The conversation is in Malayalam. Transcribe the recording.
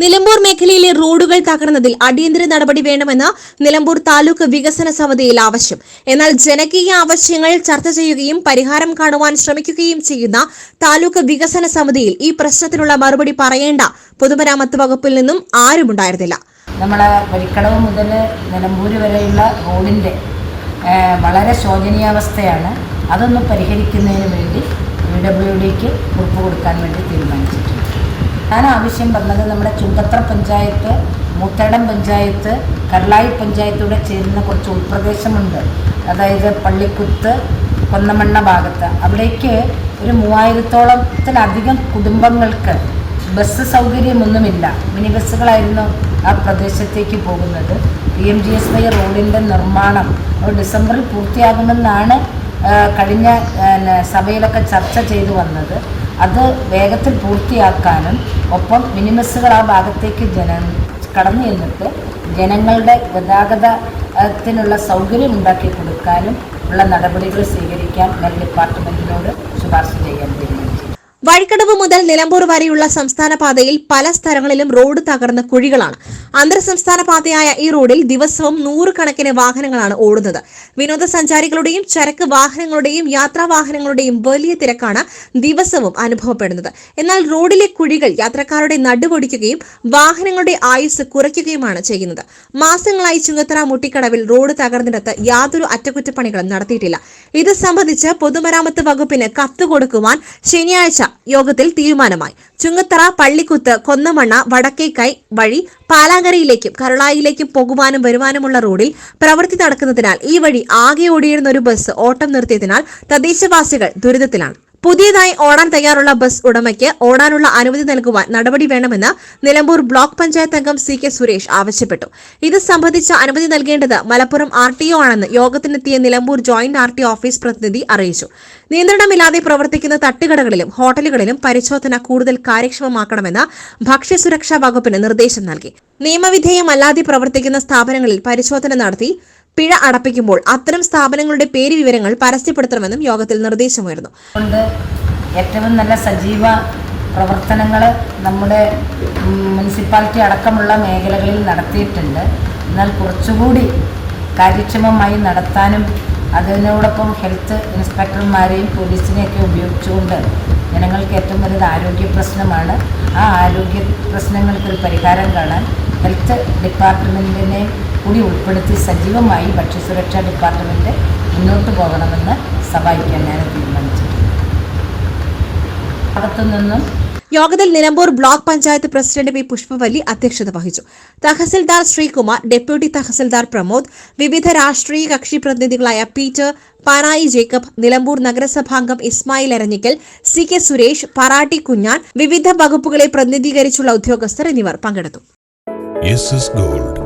റോഡിലെ റോഡുകൾ തകർന്നതിൽ അടിയന്തര നടപടി വേണമെന്ന് നിലമ്പൂർ താലൂക്ക് വികസന സമിതിയിൽ ആവശ്യം. എന്നാൽ ജനകീയ ആവശ്യങ്ങൾ ചർച്ച ചെയ്യുകയും പരിഹാരം കാണുവാൻ ശ്രമിക്കുകയും ചെയ്യുന്ന താലൂക്ക് വികസന സമിതിയിൽ ഈ പ്രശ്നത്തിനുള്ള മറുപടി പറയേണ്ട പൊതുമരാമത്ത് വകുപ്പിൽ നിന്നും ആരുമുണ്ടായിരുന്നില്ല. നമ്മളെ വരിക്കടവ് മുതൽ നിലമ്പൂർ വരെയുള്ള റോഡിന്റെ വളരെ ശോചനീയാവസ്ഥയാണ്. അതൊന്ന് പരിഹരിക്കുന്നതിന് വേണ്ടി ഡബ്ല്യു ഡിക്ക് ഉറപ്പ് കൊടുക്കാൻ വേണ്ടി തീരുമാനിച്ചിട്ടുണ്ട്. ഞാൻ ആവശ്യം പറഞ്ഞത് നമ്മുടെ ചുങ്കത്ര പഞ്ചായത്ത് മുത്തടം പഞ്ചായത്ത് കർലായി പഞ്ചായത്തൂടെ ചേരുന്ന കുറച്ച് ഉൾപ്രദേശമുണ്ട്. അതായത് പള്ളിക്കുത്ത് കൊന്നമണ്ണ ഭാഗത്ത്. അവിടേക്ക് ഒരു മൂവായിരത്തോളത്തിലധികം കുടുംബങ്ങൾക്ക് ബസ് സൗകര്യമൊന്നുമില്ല. മിനി ബസ്സുകളായിരുന്നു ആ പ്രദേശത്തേക്ക് പോകുന്നത്. P M G S Y റോഡിന്റെ നിർമ്മാണം ഡിസംബറിൽ പൂർത്തിയാകുമെന്നാണ് കഴിഞ്ഞ സഭയിലൊക്കെ ചർച്ച ചെയ്തു വന്നത്. അത് വേഗത്തിൽ പൂർത്തിയാക്കാനും ഒപ്പം മിനിമസുകൾ ആ ഭാഗത്തേക്ക് ജന കടന്നു ചെന്നിട്ട് ജനങ്ങളുടെ ഗതാഗതത്തിനുള്ള സൗകര്യം ഉണ്ടാക്കി കൊടുക്കാനും ഉള്ള നടപടികൾ സ്വീകരിക്കാൻ ഞാൻ ഡിപ്പാർട്ട്മെന്റിനോട് ശുപാർശ ചെയ്യാൻ തീരുമാനിച്ചു. വഴിക്കടവ് മുതൽ നിലമ്പൂർ വരെയുള്ള സംസ്ഥാന പാതയിൽ പല സ്ഥലങ്ങളിലും റോഡ് തകർന്ന കുഴികളാണ്. അന്തർ സംസ്ഥാന പാതയായ ഈ റോഡിൽ ദിവസവും നൂറുകണക്കിന് വാഹനങ്ങളാണ് ഓടുന്നത്. വിനോദസഞ്ചാരികളുടെയും ചരക്ക് വാഹനങ്ങളുടെയും യാത്രാ വാഹനങ്ങളുടെയും വലിയ തിരക്കാണ് ദിവസവും അനുഭവപ്പെടുന്നത്. എന്നാൽ റോഡിലെ കുഴികൾ യാത്രക്കാരുടെ നടുപൊടിക്കുകയും വാഹനങ്ങളുടെ ആയുസ് കുറയ്ക്കുകയുമാണ് ചെയ്യുന്നത്. മാസങ്ങളായി ചുങ്കത്തറ മുട്ടിക്കടവിൽ റോഡ് തകർന്നിടത്ത് യാതൊരു അറ്റകുറ്റപ്പണികളും നടത്തിയിട്ടില്ല. ഇത് സംബന്ധിച്ച് പൊതുമരാമത്ത് വകുപ്പിന് കത്ത് കൊടുക്കുവാൻ ശനിയാഴ്ച യോഗത്തിൽ തീരുമാനമായി. ചുങ്കത്തറ പള്ളിക്കുത്ത് കൊന്നമണ്ണ വടക്കേക്കൈ വഴി പാലാങ്കരയിലേക്കും കരുളായിലേക്കും പോകുവാനും വരുവാനുമുള്ള റോഡിൽ പ്രവൃത്തി നടക്കുന്നതിനാൽ ഈ വഴി ആകെ ഓടിയിരുന്ന ഒരു ബസ് ഓട്ടം നിർത്തിയതിനാൽ തദ്ദേശവാസികൾ ദുരിതത്തിലാണ്. പുതിയതായി ഓടാൻ തയ്യാറുള്ള ബസ് ഉടമയ്ക്ക് ഓടാനുള്ള അനുമതി നൽകുവാൻ നടപടി വേണമെന്ന് നിലമ്പൂർ ബ്ലോക്ക് പഞ്ചായത്ത് അംഗം സി കെ സുരേഷ് ആവശ്യപ്പെട്ടു. ഇത് സംബന്ധിച്ച അനുമതി നൽകേണ്ടത് മലപ്പുറം ആർ ടി ഒ ആണെന്ന് യോഗത്തിനെത്തിയ Nilambur joint R T office പ്രതിനിധി അറിയിച്ചു. നിയന്ത്രണമില്ലാതെ പ്രവർത്തിക്കുന്ന തട്ടുകടകളിലും ഹോട്ടലുകളിലും പരിശോധന കൂടുതൽ കാര്യക്ഷമമാക്കണമെന്ന് ഭക്ഷ്യസുരക്ഷാ വകുപ്പിന് നിർദ്ദേശം നൽകി. നിയമവിധേയമല്ലാതെ പ്രവർത്തിക്കുന്ന സ്ഥാപനങ്ങളിൽ പരിശോധന നടത്തി പിഴ അടപ്പിക്കുമ്പോൾ അത്തരം സ്ഥാപനങ്ങളുടെ പേര് വിവരങ്ങൾ പരസ്യപ്പെടുത്തണമെന്നും യോഗത്തിൽ നിർദ്ദേശമുയർന്നു. ഏറ്റവും നല്ല സജീവ പ്രവർത്തനങ്ങൾ നമ്മുടെ മുനിസിപ്പാലിറ്റി അടക്കമുള്ള മേഖലകളിൽ നടത്തിയിട്ടുണ്ട്. എന്നാൽ കുറച്ചുകൂടി കാര്യക്ഷമമായി നടത്താനും അതിനോടൊപ്പം ഹെൽത്ത് ഇൻസ്പെക്ടർമാരെയും പോലീസിനെയൊക്കെ ഉപയോഗിച്ചുകൊണ്ട് ജനങ്ങൾക്ക് ഏറ്റവും വലുത് ആരോഗ്യ പ്രശ്നമാണ്. ആ ആരോഗ്യ പ്രശ്നങ്ങൾക്കൊരു പരിഹാരം കാണാൻ ഹെൽത്ത് ഡിപ്പാർട്ട്മെന്റിനെ കൂടി ഉൾപ്പെടുത്തി സജീവമായി ഭക്ഷ്യസുരക്ഷാ ഡിപ്പാർട്ട്മെന്റ് മുന്നോട്ട് പോകണമെന്ന് സഭയ്ക്കാൻ ഞാൻ തീരുമാനിച്ചിട്ടുണ്ട്. യോഗത്തിൽ Nilambur block panchayat president P Pushpavalli അധ്യക്ഷത വഹിച്ചു. തഹസിൽദാർ ശ്രീകുമാർ ഡെപ്യൂട്ടി തഹസിൽദാർ പ്രമോദ് വിവിധ രാഷ്ട്രീയ കക്ഷി പ്രതിനിധികളായ പീറ്റർ പാനായി ജേക്കബ് നിലമ്പൂർ നഗരസഭാംഗം ഇസ്മായിൽ അരഞ്ഞിക്കൽ സി കെ സുരേഷ് പറാട്ടി കുഞ്ഞാൻ വിവിധ വകുപ്പുകളെ പ്രതിനിധീകരിച്ചുള്ള ഉദ്യോഗസ്ഥർ എന്നിവർ പങ്കെടുത്തു. Gold